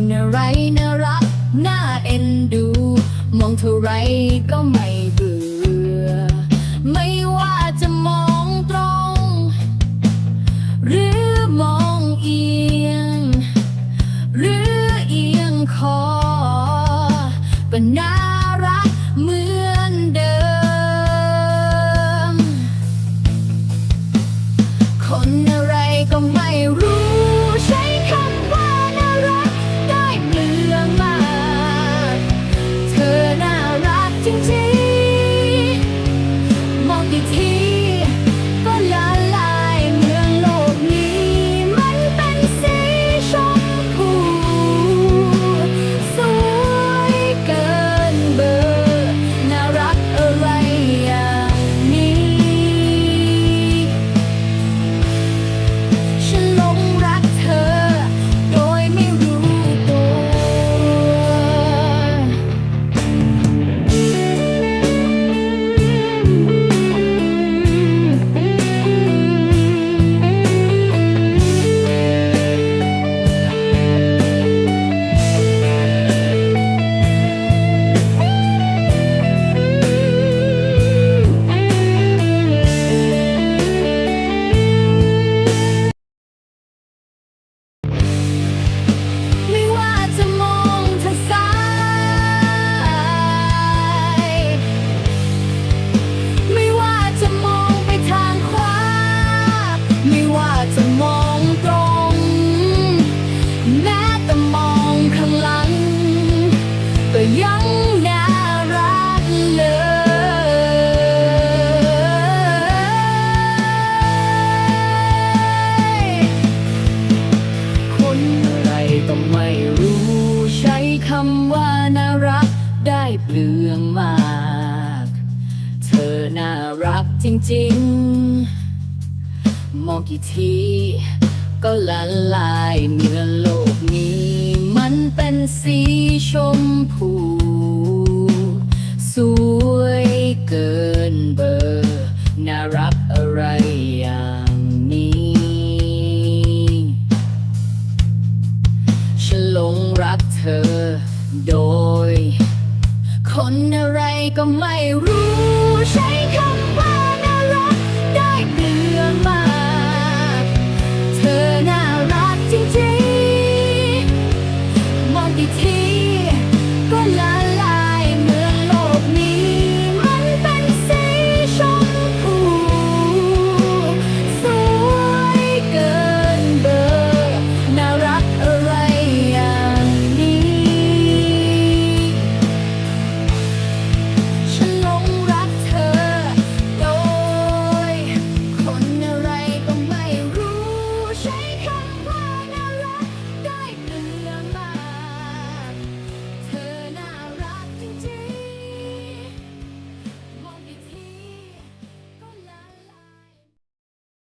คนอะไรน่ารักน่าเอ็นดู มองเท่าไรก็ไม่ ก็ยังน่ารักเลย คนอะไรก็ไม่รู้ใช้คำว่าน่ารักได้เปลืองมาก เธอน่ารักจริงๆ มองกี่ทีก็ละลายเมื่อโลกนี้ มันเป็นสี ชมพู สวยเกินเบอร์ น่ารักอะไรอย่างนี้ ฉันหลงรักเธอโดย คนอะไรก็ไม่รู้